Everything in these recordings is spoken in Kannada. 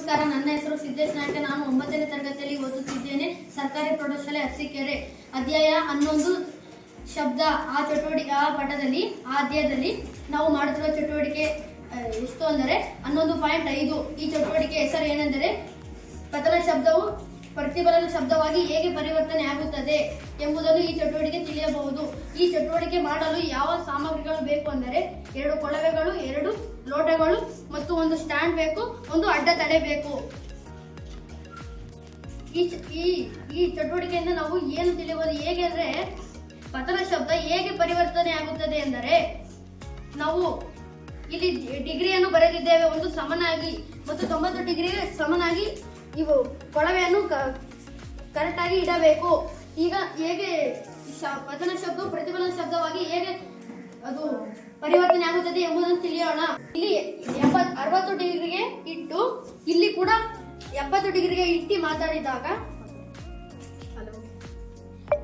ನಮಸ್ಕಾರ. ನನ್ನ ಹೆಸರು ಸಿದ್ದೇಶ್ ನಾಯ್ಕ. ನಾನು ಒಂಬತ್ತನೇ ತರಗತಿಯಲ್ಲಿ ಓದುತ್ತಿದ್ದೇನೆ. ಸರ್ಕಾರಿ ಪ್ರೌಢಶಾಲೆ ಅರಸೀಕೆರೆ ಅಧ್ಯಾಯ ಹನ್ನೊಂದು ಶಬ್ದ ಆ ಚಟುವಟಿಕೆ, ಆ ಪಠದಲ್ಲಿ ಆ ಅಧ್ಯಾಯದಲ್ಲಿ ನಾವು ಮಾಡುತ್ತಿರುವ ಚಟುವಟಿಕೆ ಎಷ್ಟು ಅಂದರೆ ಹನ್ನೊಂದು ಪಾಯಿಂಟ್ ಐದು ಈ ಚಟುವಟಿಕೆ ಹೆಸರು ಏನೆಂದರೆ ಪ್ರಥಮ ಶಬ್ದವು ಪ್ರತಿಫಲನ ಶಬ್ದವಾಗಿ ಹೇಗೆ ಪರಿವರ್ತನೆ ಆಗುತ್ತದೆ ಎಂಬುದನ್ನು ಈ ಚಟುವಟಿಕೆ ತಿಳಿಯಬಹುದು. ಈ ಚಟುವಟಿಕೆ ಮಾಡಲು ಯಾವ ಸಾಮಗ್ರಿಗಳು ಬೇಕು ಅಂದರೆ ಎರಡು ಕೊಳವೆಗಳು, ಎರಡು ಲೋಟಗಳು ಮತ್ತು ಒಂದು ಸ್ಟ್ಯಾಂಡ್ ಬೇಕು, ಒಂದು ಅಡ್ಡ ತಡೆ ಬೇಕು. ಈ ಈ ಚಟುವಟಿಕೆಯಿಂದ ನಾವು ಏನು ತಿಳಿಯಬಹುದು ಹೇಗೆ ಅಂದ್ರೆ ಪತನ ಶಬ್ದ ಹೇಗೆ ಪರಿವರ್ತನೆ ಆಗುತ್ತದೆ ಎಂದರೆ ನಾವು ಇಲ್ಲಿ ಡಿಗ್ರಿಯನ್ನು ಬರೆದಿದ್ದೇವೆ. ಒಂದು ಸಮನಾಗಿ ಮತ್ತು ತೊಂಬತ್ತು ಡಿಗ್ರಿ ಸಮನಾಗಿ ಇವು ಕೊಳವೆಯನ್ನು ಕರೆಕ್ಟಾಗಿ ಇಡಬೇಕು. ಈಗ ಹೇಗೆ ಪತನ ಶಬ್ದ ಪ್ರತಿಫಲನ ಶಬ್ದವಾಗಿ ಹೇಗೆ ಅದು ಪರಿವರ್ತನೆ ಆಗುತ್ತದೆ ಎಂಬುದನ್ನು ತಿಳಿಯೋಣ. ಇಲ್ಲಿ ಎಂಬತ್, ಅರವತ್ತು ಡಿಗ್ರಿಗೆ ಇಟ್ಟು, ಇಲ್ಲಿ ಕೂಡ ಎಪ್ಪತ್ತು ಡಿಗ್ರಿಗೆ ಇಟ್ಟು ಮಾತಾಡಿದಾಗ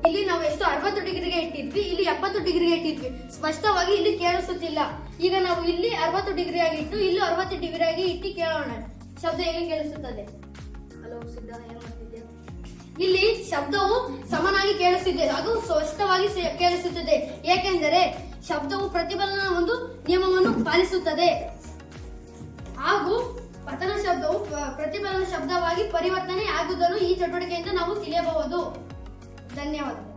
ಇಲ್ಲಿ ನಾವು ಎಷ್ಟು ಅರವತ್ತು ಡಿಗ್ರಿಗೆ ಇಟ್ಟಿದ್ವಿ, ಇಲ್ಲಿ ಎಪ್ಪತ್ತು ಡಿಗ್ರಿಗೆ ಇಟ್ಟಿದ್ವಿ. ಸ್ಪಷ್ಟವಾಗಿ ಇಲ್ಲಿ ಕೇಳಿಸುತ್ತಿಲ್ಲ. ಈಗ ನಾವು ಇಲ್ಲಿ ಅರವತ್ತು ಡಿಗ್ರಿ ಆಗಿ ಇಟ್ಟು, ಇಲ್ಲಿ ಅರವತ್ತು ಡಿಗ್ರಿ ಆಗಿ ಇಟ್ಟು ಕೇಳೋಣ. ಶಬ್ದ ಹೇಗೆ ಕೇಳಿಸುತ್ತದೆ? ಹಲೋ ಸಿದ್ಧ ಏನ್ ಮಾಡ್ತಿದ್ದೆ ಇಲ್ಲಿ ಶಬ್ದವು ಸಮನಾಗಿ ಕೇಳಿಸುತ್ತಿದೆ. ಅದು ಸ್ಪಷ್ಟವಾಗಿ ಕೇಳಿಸುತ್ತದೆ. ಏಕೆಂದರೆ ಶಬ್ದವು ಪ್ರತಿಫಲನ ಒಂದು ನಿಯಮವನ್ನು ಪಾಲಿಸುತ್ತದೆ. ಹಾಗೂ ಪತನ ಶಬ್ದವು ಪ್ರ- ಪ್ರತಿಫಲನ ಶಬ್ದವಾಗಿ ಪರಿವರ್ತನೆ ಆಗುವುದನ್ನು ಈ ಚಟುವಟಿಕೆಯಿಂದ ನಾವು ತಿಳಿಯಬಹುದು. ಧನ್ಯವಾದ